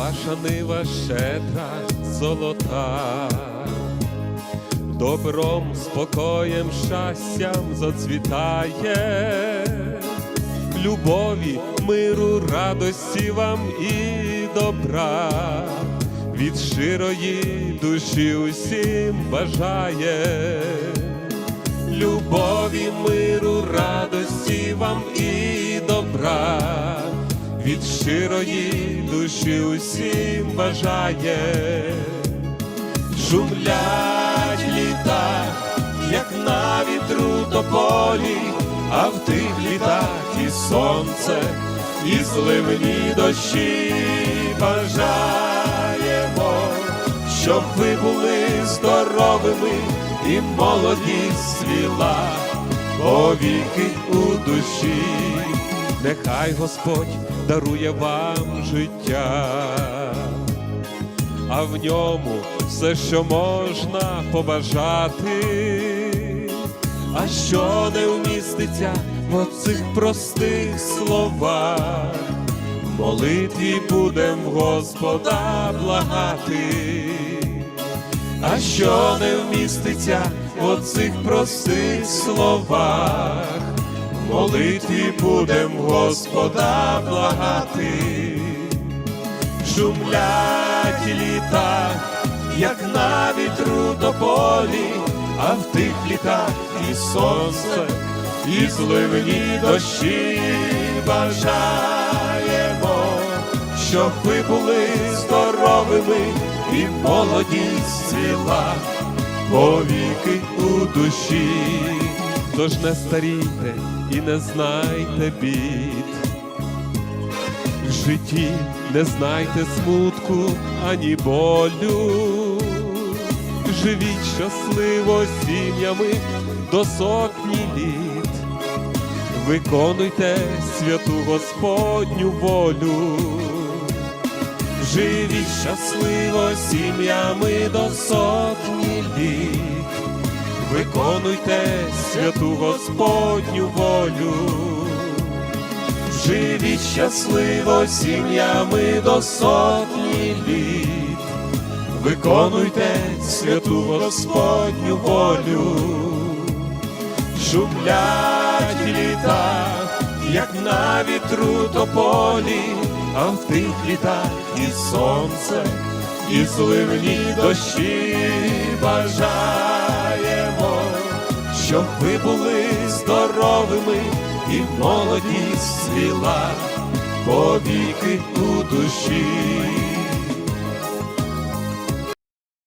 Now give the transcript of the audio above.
ваша нива щедра, золота, добром, спокоєм, щастям зацвітає, любові, миру, радості вам і добра, від щирої душі усім бажає. Любові, миру, радості вам і добра, від щирої душі усім бажає, шумлять літа, як на вітру тополі, а в тих літах і сонце, і зливні дощі бажаємо, щоб ви були здоровими і молодість свіла повіки у душі, нехай Господь дарує вам життя, а в ньому все, що можна побажати, а що не вміститься в оцих простих словах, молитві будем Господа благати. А що не вміститься в оцих простих словах, молитві будем Господа благати, шумлять літа, як на вітру тополі, а в тих літах і сонце, і зливні дощі бажаємо, щоб ви були здоровими і молодість цвіла повіки у душі, тож не старійте і не знайте бід. В житті не знайте смутку ані болю, живіть щасливо сім'ями до сотні літ, виконуйте святу Господню волю. Живіть щасливо сім'ями до сотні літ, виконуйте святу Господню волю, живіть щасливо сім'ями до сотні літ, виконуйте святу Господню волю, шумлять літа, як на вітру тополі а в тих літах і сонце, і зливні дощі бажаємо, щоб ви були здоровими і молодість свіла повіки у душі,